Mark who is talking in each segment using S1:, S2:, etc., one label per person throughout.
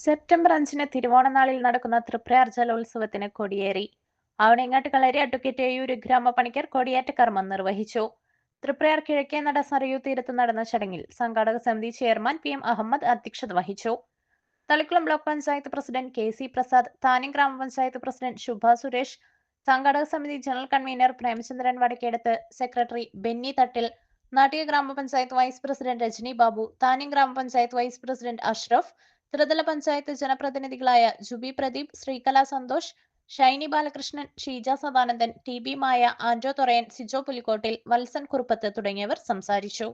S1: September അഞ്ചിന് തിരുവോണനാളിൽ നടക്കുന്ന തൃപ്രയാർ ജലോത്സവത്തിന് കൊടിയേറി. ആവണയങ്ങാട്ട് കളരി advocate ഒരു ഗ്രാമപണിക്കർ കൊടിയേറ്റ കർമ്മം നിർവഹിച്ചു. തൃപ്രയാർ കിഴക്കേ നട സറിയൂ തീരത്ത് നടന്ന ചടങ്ങിൽ സംഘാടക സമിതി ചെയർമാൻ പി എം അഹമ്മദ് അധ്യക്ഷത വഹിച്ചു. Thalikulam block panchayat president K C Prasad Thanam grama panchayat president Shubha Suresh സംഘാടക സമിതി general convener Premachandran Vadakkedath secretary Benny Thattil Nattika grama panchayat vice president Rajani Babu Thanam grama panchayat vice president Ashraf ത്രിതല പഞ്ചായത്ത് ജനപ്രതിനിധികളായ Jubi Pradeep Sreekala Santhosh Shiny Balakrishnan Sheeja Sadanandan T B Maya Ando Thorayan Sijo Pulikkottil Valsan Kuruppath തുടങ്ങിയവർ സംസാരിച്ചു.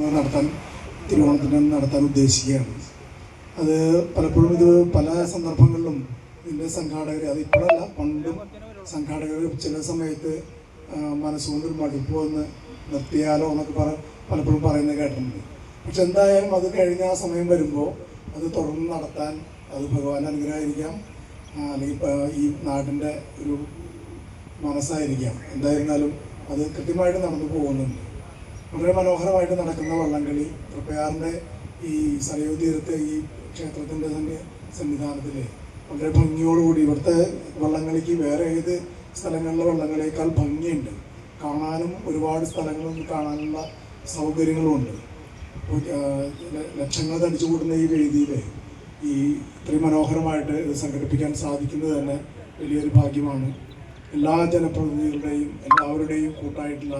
S2: നടത്താൻ തിരുവോണത്തിന് നടത്താൻ ഉദ്ദേശിക്കുകയാണ്. അത് പലപ്പോഴും ഇത് പല സന്ദർഭങ്ങളിലും ഇതിന്റെ സംഘാടകർ അത് ഇപ്പോഴല്ല പണ്ടും സംഘാടകർ ചില സമയത്ത് മനസ്സുകൊണ്ടൊരു മടുപ്പ് വന്ന് നിർത്തിയാലോ എന്നൊക്കെ പറ പലപ്പോഴും പറയുന്നത് കേട്ടിട്ടുണ്ട്. പക്ഷെ എന്തായാലും അത് കഴിഞ്ഞ ആ സമയം വരുമ്പോൾ അത് തുടർന്ന് നടത്താൻ അത് ഭഗവാൻ അനുഗ്രഹമായിരിക്കാം. അല്ലെങ്കിൽ ഈ നാടിന്റെ ഒരു മനസ്സായിരിക്കാം. എന്തായിരുന്നാലും അത് കൃത്യമായിട്ട് നടന്നു പോകുന്നുണ്ട്. വളരെ മനോഹരമായിട്ട് നടക്കുന്ന വള്ളംകളി തൃപ്പയാറിന്റെ ഈ സരയൂ തീരത്തെ ഈ ക്ഷേത്രത്തിന്റെ തന്നെ സന്നിധാനത്തിൽ വളരെ ഭംഗിയോടുകൂടി ഇവിടുത്തെ വള്ളംകളിക്ക് വേറെ ഏത് സ്ഥലങ്ങളിലെ വള്ളംകളിയേക്കാൾ ഭംഗിയുണ്ട്. കാണാനും ഒരുപാട് സ്ഥലങ്ങളും കാണാനുള്ള സൗകര്യങ്ങളുമുണ്ട്. ലക്ഷങ്ങൾ തടിച്ചു കൂടുന്ന ഈ വേദിയിൽ ഈ ഇത്രയും മനോഹരമായിട്ട് ഇത് സംഘടിപ്പിക്കാൻ സാധിക്കുന്നത് തന്നെ വലിയൊരു ഭാഗ്യമാണ്. എല്ലാ ജനപ്രതിനിധികളുടെയും എല്ലാവരുടെയും കൂട്ടായിട്ടുള്ള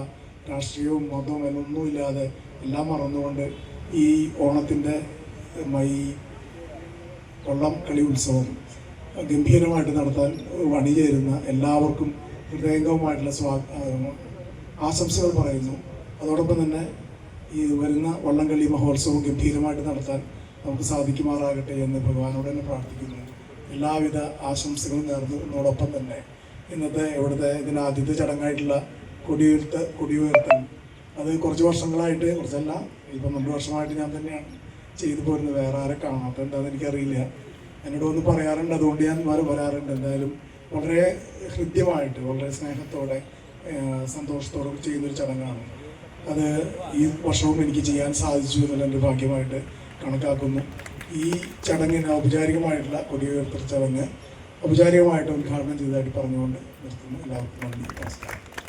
S2: രാഷ്ട്രീയവും മതവും എന്നൊന്നുമില്ലാതെ എല്ലാം മറന്നുകൊണ്ട് ഈ ഓണത്തിന്റെ മൈ വള്ളം കളി ഉത്സവം ഗംഭീരമായിട്ട് നടത്താൻ അണിചേരുന്ന എല്ലാവർക്കും ഹൃദയംഗവുമായിട്ടുള്ള സ്വാ ആശംസകൾ പറയുന്നു. അതോടൊപ്പം തന്നെ ഈ വരുന്ന വള്ളംകളി മഹോത്സവം ഗംഭീരമായിട്ട് നടത്താൻ നമുക്ക് സാധിക്കുമാറാകട്ടെ എന്ന് ഭഗവാനോട് തന്നെ പ്രാർത്ഥിക്കുന്നു. എല്ലാവിധ ആശംസകളും നേർന്നതിനോടൊപ്പം തന്നെ ഇന്നത്തെ ഇവിടുത്തെ ഇതിന് ആദ്യത്തെ ചടങ്ങായിട്ടുള്ള കൊടിയുയർത്ത കൊടിയുയർത്തൽ അത് കുറച്ച് വർഷങ്ങളായിട്ട് കുറച്ചല്ല ഇപ്പം രണ്ട് വർഷമായിട്ട് ഞാൻ തന്നെയാണ് ചെയ്തു പോരുന്നത്. വേറെ ആരെ കാണാത്ത എന്താണെന്ന് എനിക്കറിയില്ല എന്നോട് ഒന്ന് പറയാറുണ്ട് അതുകൊണ്ട് ഞാൻ വരാറുണ്ട്. എന്തായാലും വളരെ ഹൃദ്യമായിട്ട് വളരെ സ്നേഹത്തോടെ സന്തോഷത്തോടെ ചെയ്യുന്നൊരു ചടങ്ങാണ്. അത് ഈ വർഷവും എനിക്ക് ചെയ്യാൻ സാധിച്ചു എന്നുള്ള എന്റെ ഭാഗ്യമായിട്ട് കണക്കാക്കുന്നു. ഈ ചടങ്ങിന് ഔപചാരികമായിട്ടുള്ള കൊടിയുയർത്തൽ ചടങ്ങ് ഔപചാരികമായിട്ട് ഉദ്ഘാടനം ചെയ്തതായിട്ട് പറഞ്ഞുകൊണ്ട് നിർത്തുന്നു. എല്ലാവർക്കും നന്ദി. നമസ്കാരം.